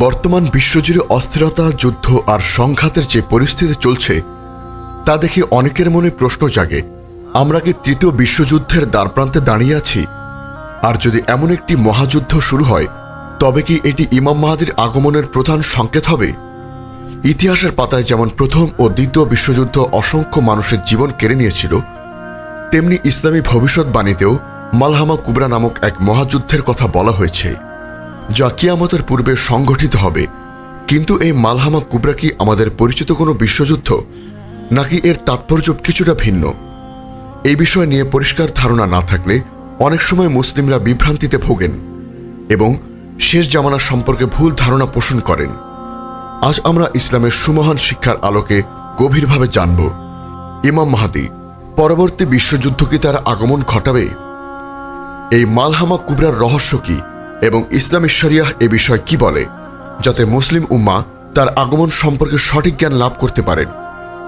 বর্তমান বিশ্বজুড়ে অস্থিরতা, যুদ্ধ আর সংঘাতের যে পরিস্থিতি চলছে, তা দেখে অনেকের মনে প্রশ্ন জাগে, আমরা কি তৃতীয় বিশ্বযুদ্ধের দ্বারপ্রান্তে দাঁড়িয়ে আছি? আর যদি এমন একটি মহাযুদ্ধ শুরু হয়, তবে কি এটি ইমাম মাহাদির আগমনের প্রধান সংকেত হবে? ইতিহাসের পাতায় যেমন প্রথম ও দ্বিতীয় বিশ্বযুদ্ধ অসংখ্য মানুষের জীবন কেড়ে নিয়েছিল, তেমনি ইসলামী ভবিষ্যৎবাণীতেও মালহামা কুবরা নামক এক মহাযুদ্ধের কথা বলা হয়েছে। যা কিয়ামতের পূর্বে সংগঠিত হবে। কিন্তু এই মালহামা কুবরা কি আমাদের পরিচিত কোনো বিশ্বযুদ্ধ? নাকি এর তাৎপর্য কিছুটা ভিন্ন? এই বিষয় নিয়ে পরিষ্কার ধারণা না থাকলে অনেক সময় মুসলিমরা বিভ্রান্তিতে ভোগেন এবং শেষ জামানা সম্পর্কে ভুল ধারণা পোষণ করেন। আজ আমরা ইসলামের সুমহান শিক্ষার আলোকে গভীরভাবে জানব, ইমাম মাহাদি, পরবর্তী বিশ্বযুদ্ধ কি তার আগমন ঘটাবে? এই মালহামা কুবরার রহস্য কি? এবং ইসলামী শরিয়াহ এ বিষয় কি বলে, যাতে মুসলিম উম্মা তার আগমন সম্পর্কে সঠিক জ্ঞান লাভ করতে পারেন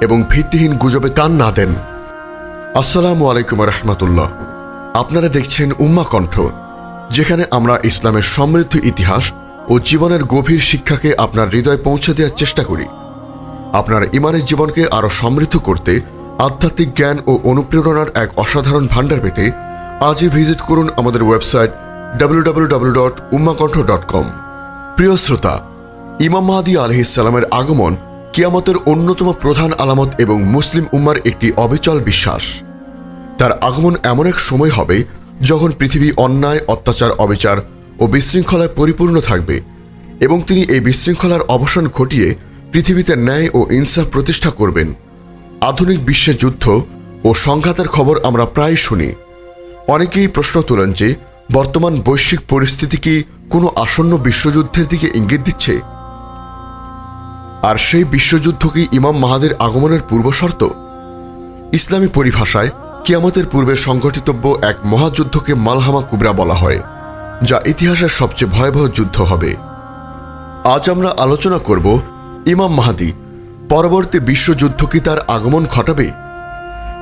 এবং ভিত্তিহীন গুজবে কান না দেন। আসসালামু আলাইকুম রহমতুল্লাহ। আপনারা দেখছেন উম্মা কণ্ঠ, যেখানে আমরা ইসলামের সমৃদ্ধ ইতিহাস ও জীবনের গভীর শিক্ষাকে আপনার হৃদয়ে পৌঁছে দেওয়ার চেষ্টা করি। আপনার ইমানের জীবনকে আরও সমৃদ্ধ করতে আধ্যাত্মিক জ্ঞান ও অনুপ্রেরণার এক অসাধারণ ভাণ্ডার পেতে আজই ভিজিট করুন আমাদের ওয়েবসাইট www.ummakontho.com প্রিয় শ্রোতা, ইমাম মাহাদি আলহিসাল্লামের আগমন কিয়ামতের অন্যতম প্রধান আলামত এবং মুসলিম উম্মার একটি অবিচল বিশ্বাস। তার আগমন এমন এক সময় হবে যখন পৃথিবী অন্যায়, অত্যাচার, অবিচার ও বিশৃঙ্খলায় পরিপূর্ণ থাকবে এবং তিনি এই বিশৃঙ্খলার অবসান ঘটিয়ে পৃথিবীতে ন্যায় ও ইনসাফ প্রতিষ্ঠা করবেন। আধুনিক বিশ্বে যুদ্ধ ও সংঘাতের খবর আমরা প্রায় শুনি। অনেকেই প্রশ্ন তোলেন যে বর্তমান বৈশ্বিক পরিস্থিতি কি কোনো আসন্ন বিশ্বযুদ্ধের দিকে ইঙ্গিত দিচ্ছে? আর সেই বিশ্বযুদ্ধ কি ইমাম মাহাদের আগমনের পূর্বশর্ত ইসলামী পরিভাষায় কিয়ামতের পূর্বে সংঘটিতব্য এক মহাযুদ্ধকে মালহামা কুবরা বলা হয়, যা ইতিহাসের সবচেয়ে ভয়াবহ যুদ্ধ হবে। আজ আমরা আলোচনা করব ইমাম মাহাদি, পরবর্তী বিশ্বযুদ্ধ কি তার আগমন ঘটাবে?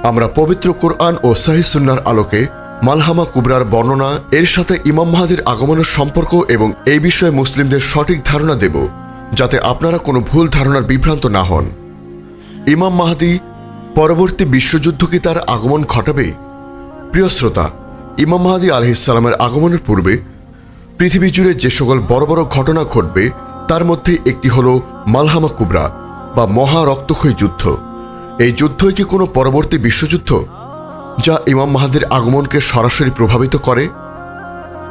আমরা পবিত্র কোরআন ও সাহিসুন্নার আলোকে মালহামা কুবরার বর্ণনা, এর সাথে ইমাম মাহাদির আগমনের সম্পর্ক এবং এই বিষয়ে মুসলিমদের সঠিক ধারণা দেব, যাতে আপনারা কোনো ভুল ধারণার বিভ্রান্ত না হন। ইমাম মাহাদি, পরবর্তী বিশ্বযুদ্ধ কি তার আগমন ঘটাবে? প্রিয় শ্রোতা, ইমাম মাহাদি আলহিসাল্লামের আগমনের পূর্বে, পৃথিবী জুড়ে যে সকল বড় বড় ঘটনা ঘটবে, তার মধ্যে একটি হল মালহামা কুবরা বা মহা রক্তক্ষয়ী যুদ্ধ। এই যুদ্ধই কি কোনো পরবর্তী বিশ্বযুদ্ধ? যা ইমাম মাহাদির আগমনকে সরাসরি প্রভাবিত করে,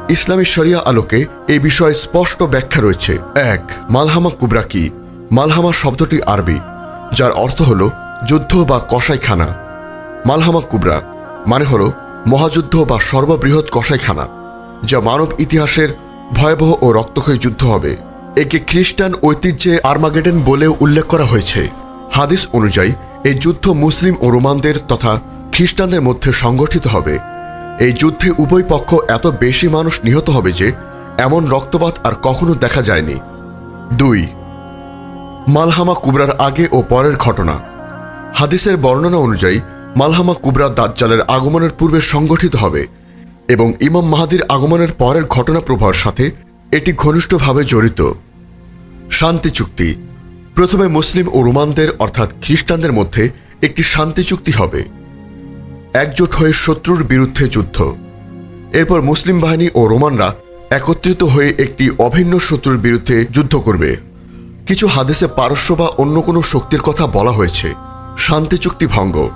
ইসলামী শরিয়া আলোকে এই বিষয়ে স্পষ্ট ব্যাখ্যা রয়েছে। এক, মালহামা কুবরা কি মালহামা শব্দটি আরবি, যার অর্থ হল যুদ্ধ বা কসাইখানা। মালহামা কুবরা মানে হল মহাযুদ্ধ বা সর্ববৃহৎ কসাইখানা, যা মানব ইতিহাসের ভয়াবহ ও রক্তক্ষয়ী যুদ্ধ হবে। একে খ্রিস্টান ঐতিহ্যে আর্মাগেডেন বলেও উল্লেখ করা হয়েছে। হাদিস অনুযায়ী এই যুদ্ধ মুসলিম ও রোমানদের তথা খ্রিস্টানদের মধ্যে সংগঠিত হবে। এই যুদ্ধে উভয় পক্ষ এত বেশি মানুষ নিহত হবে যে, এমন রক্তপাত আর কখনো দেখা যায়নি। দুই, মালহামা কুবরার আগে ও পরের ঘটনা। হাদিসের বর্ণনা অনুযায়ী, মালহামা কুবরা দাজ্জালের আগমনের পূর্বে সংগঠিত হবে এবং ইমাম মাহাদির আগমনের পরের ঘটনা প্রবাহের সাথে এটি ঘনিষ্ঠভাবে জড়িত। শান্তি চুক্তি। প্রথমে মুসলিম ও রোমানদের, অর্থাৎ খ্রিস্টানদের মধ্যে একটি শান্তি চুক্তি হবে। একজোট হয়ে শত্রুর বিরুদ্ধে যুদ্ধ। এরপর মুসলিম বাহিনী ও রোমানরা একত্রিত হয়ে একটি অভিন্ন শত্রুর বিরুদ্ধে যুদ্ধ করবে। কিছু হাদিসে পারস্য বা অন্য কোনো শক্তির কথা বলা হয়েছে। শান্তি চুক্তি ভঙ্গ।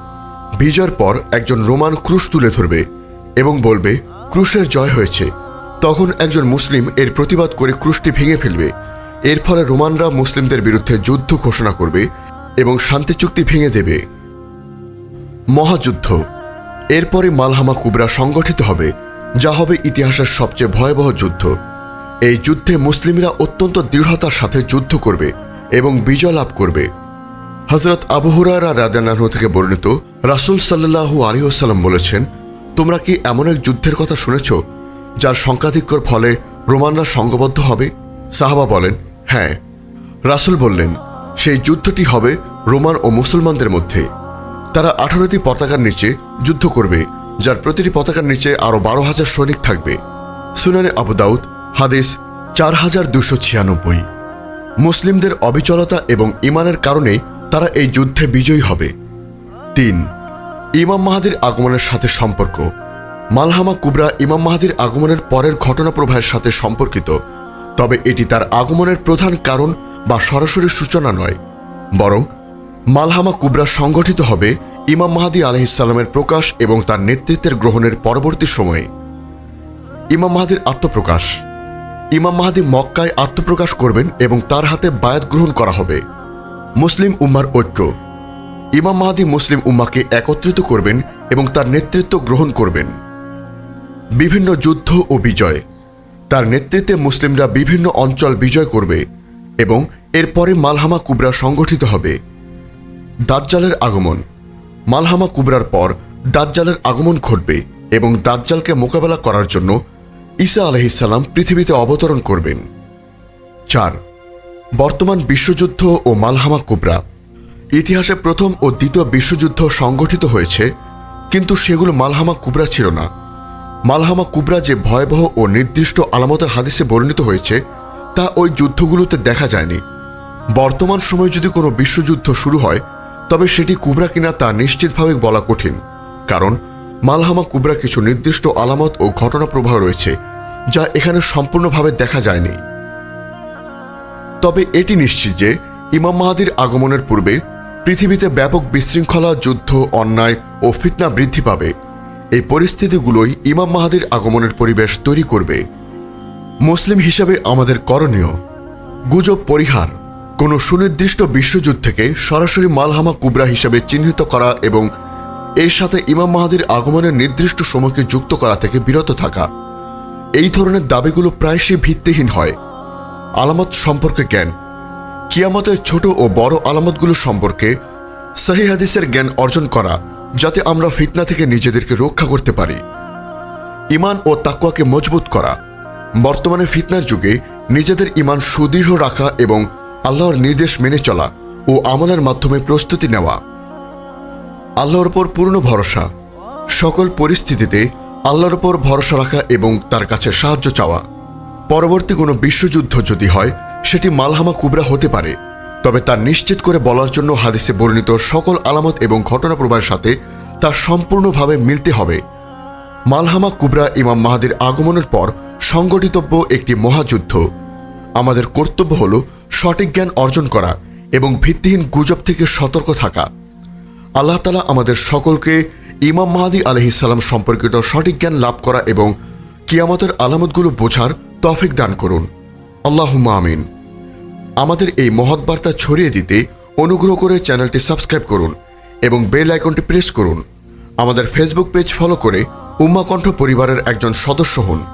বিজয়ের পর একজন রোমান ক্রুশ তুলে ধরবে এবং বলবে, ক্রুশের জয় হয়েছে। তখন একজন মুসলিম এর প্রতিবাদ করে ক্রুশটি ভেঙে ফেলবে। এর ফলে রোমানরা মুসলিমদের বিরুদ্ধে যুদ্ধ ঘোষণা করবে এবং শান্তি চুক্তি ভেঙে দেবে। মহাযুদ্ধ। এরপরে মালহামা কুবরা সংগঠিত হবে, যা হবে ইতিহাসের সবচেয়ে ভয়াবহ যুদ্ধ। এই যুদ্ধে মুসলিমরা অত্যন্ত দৃঢ়তার সাথে যুদ্ধ করবে এবং বিজয় লাভ করবে। হজরত আবহুরারা রাজানাহ থেকে বর্ণিত রাসুল সাল্লাহু আলিহাল্লাম বলেছেন, তোমরা কি এমন এক যুদ্ধের কথা শুনেছ, যার সংখ্যাধিক্যর ফলে রোমানরা সংঘবদ্ধ হবে? সাহাবা বলেন হ্যাঁ। রাসুল বললেন, সেই যুদ্ধটি হবে রোমান ও মুসলমানদের মধ্যে। তারা আঠারোটি পতাকার নিচে যুদ্ধ করবে, যার প্রতিটি পতাকার নিচে আরও বারো হাজার সৈনিক থাকবে। সুনানে আবু দাউদ, হাদিস চার হাজার দুশো ছিয়ানব্বই। মুসলিমদের অবিচলতা এবং ইমানের কারণে তারা এই যুদ্ধে বিজয়ী হবে। তিন, ইমাম মাহাদির আগমনের সাথে সম্পর্ক। মালহামা কুবরা ইমাম মাহাদির আগমনের পরের ঘটনা প্রবাহের সাথে সম্পর্কিত, তবে এটি তার আগমনের প্রধান কারণ বা সরাসরি সূচনা নয়, বরং মালহামা কুবরা সংগঠিত হবে ইমাম মাহাদি আলহিসাল্লামের প্রকাশ এবং তার নেতৃত্বের গ্রহণের পরবর্তী সময়ে। ইমাম মাহাদির আত্মপ্রকাশ। ইমাম মাহাদি মক্কায় আত্মপ্রকাশ করবেন এবং তার হাতে বায়াত গ্রহণ করা হবে। মুসলিম উম্মার ঐক্য। ইমাম মাহাদি মুসলিম উম্মাকে একত্রিত করবেন এবং তার নেতৃত্ব গ্রহণ করবেন। বিভিন্ন যুদ্ধ ও বিজয়। তার নেতৃত্বে মুসলিমরা বিভিন্ন অঞ্চল বিজয় করবে এবং এরপরে মালহামা কুবরা সংগঠিত হবে। দাজ্জালের আগমন। মালহামা কুবরার পর দাজ্জালের আগমন ঘটবে এবং দাজ্জালকে মোকাবেলা করার জন্য ঈসা আলহিসাল্লাম পৃথিবীতে অবতরণ করবেন। চার, বর্তমান বিশ্বযুদ্ধ ও মালহামা কুবরা। ইতিহাসে প্রথম ও দ্বিতীয় বিশ্বযুদ্ধ সংগঠিত হয়েছে, কিন্তু সেগুলো মালহামা কুবরা ছিল না। মালহামা কুবরা যে ভয়াবহ ও নির্দিষ্ট আলামতের হাদিসে বর্ণিত হয়েছে, তা ওই যুদ্ধগুলোতে দেখা যায়নি। বর্তমান সময়ে যদি কোনো বিশ্বযুদ্ধ শুরু হয় তবে সেটি কুবরা কিনা তা নিশ্চিতভাবে বলা কঠিন, কারণ মালহামা কুবরা কিছু নির্দিষ্ট আলামত ও ঘটনা প্রবাহ রয়েছে, যা এখানে সম্পূর্ণভাবে দেখা যায়নি। তবে এটি নিশ্চিত যে ইমাম মাহাদির আগমনের পূর্বে পৃথিবীতে ব্যাপক বিশৃঙ্খলা, যুদ্ধ, অন্যায় ও ফিতনা বৃদ্ধি পাবে। এই পরিস্থিতিগুলোই ইমাম মাহাদির আগমনের পরিবেশ তৈরি করবে। মুসলিম হিসাবে আমাদের করণীয় গুজব পরিহার কোনো সুনির্দিষ্ট বিশ্বযুদ্ধ থেকে সরাসরি মালহামা কুবরা হিসাবে চিহ্নিত করা এবং এর সাথে ইমাম মাহাদির আগমনের নির্দিষ্ট সময়কে যুক্ত করা থেকে বিরত থাকা। এই ধরনের দাবিগুলো প্রায়শই ভিত্তিহীন হয়। আলামত সম্পর্কে জ্ঞান। কিয়ামতের ছোট ও বড় আলামতগুলো সম্পর্কে সহি হাদিসের জ্ঞান অর্জন করা, যাতে আমরা ফিতনা থেকে নিজেদেরকে রক্ষা করতে পারি। ইমান ও তাকুয়াকে মজবুত করা। বর্তমানে ফিতনার যুগে নিজেদের ইমান সুদৃঢ় রাখা এবং আল্লাহর নির্দেশ মেনে চলা ও আমলের মাধ্যমে প্রস্তুতি নেওয়া। আল্লাহর ওপর পূর্ণ ভরসা। সকল পরিস্থিতিতে আল্লাহর ওপর ভরসা রাখা এবং তার কাছে সাহায্য চাওয়া। পরবর্তী কোনো বিশ্বযুদ্ধ যদি হয়, সেটি মালহামা কুবরা হতে পারে। তবে তা নিশ্চিত করে বলার জন্য হাদিসে বর্ণিত সকল আলামত এবং ঘটনা প্রবাহের সাথে তা সম্পূর্ণভাবে মিলতে হবে। মালহামা কুবরা ইমাম মাহাদির আগমনের পর সংগঠিতব্য একটি মহাযুদ্ধ। আমাদের কর্তব্য হল সঠিক জ্ঞান অর্জন করা এবং ভিত্তিহীন গুজব থেকে সতর্ক থাকা। আল্লাহ তালা আমাদের সকলকে ইমাম মাহাদি আলহিসাল্লাম সম্পর্কিত সঠিক জ্ঞান লাভ করা এবং কিয়ামতের আলামতগুলো বোঝার তফিক দান করুন। আল্লাহ আমিন। আমাদের এই মহৎ বার্তা ছড়িয়ে দিতে অনুগ্রহ করে চ্যানেলটি সাবস্ক্রাইব করুন এবং বেল আইকনটি প্রেস করুন। আমাদের ফেসবুক পেজ ফলো করে উম্মাকণ্ঠ পরিবারের একজন সদস্য হন।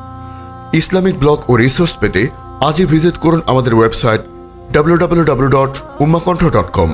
ইসলামিক ব্লগ ও রিসোর্স পেতে আজই ভিজিট করুন আমাদের website W W W dot Umakantha dot com